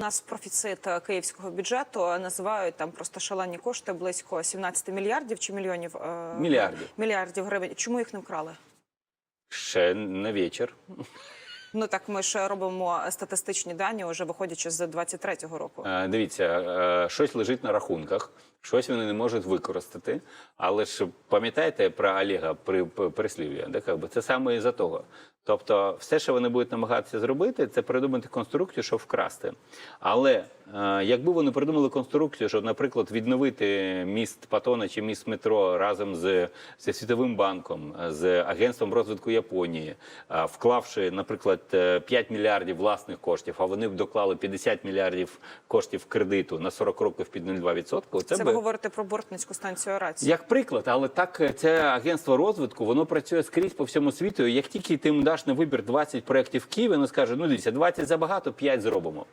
У нас профіцит е, київського бюджету е, називають там просто шалені кошти близько 17 мільярдів чи мільйонів е, Мільярдів. мільярдів гривень. Чому їх не вкрали? Ще не вечір. Ну так ми ж робимо статистичні дані, уже виходячи з 23-го року. Дивіться, щось лежить на рахунках, щось вони не можуть використати. Але ж пам'ятаєте про Олега при при- прислів'я, де це саме із-за того. Тобто, все, що вони будуть намагатися зробити, це придумати конструкцію, щоб вкрасти. Але е, якби вони придумали конструкцію, щоб, наприклад, відновити міст Патона чи міст метро разом з, зі Світовим банком, з Агентством розвитку Японії, е, вклавши, наприклад, е, 5 мільярдів власних коштів, а вони б доклали 50 мільярдів коштів кредиту на 40 років під 0,2%, це, Це би ви говорите про бортницьку станцію рації. як приклад, але так е, це агентство розвитку, воно працює скрізь по всьому світу. Як тільки ти їм даш на вибір 20 проєктів Києві, воно скаже, ну дивіться, 20 забагато, 5 зробимо.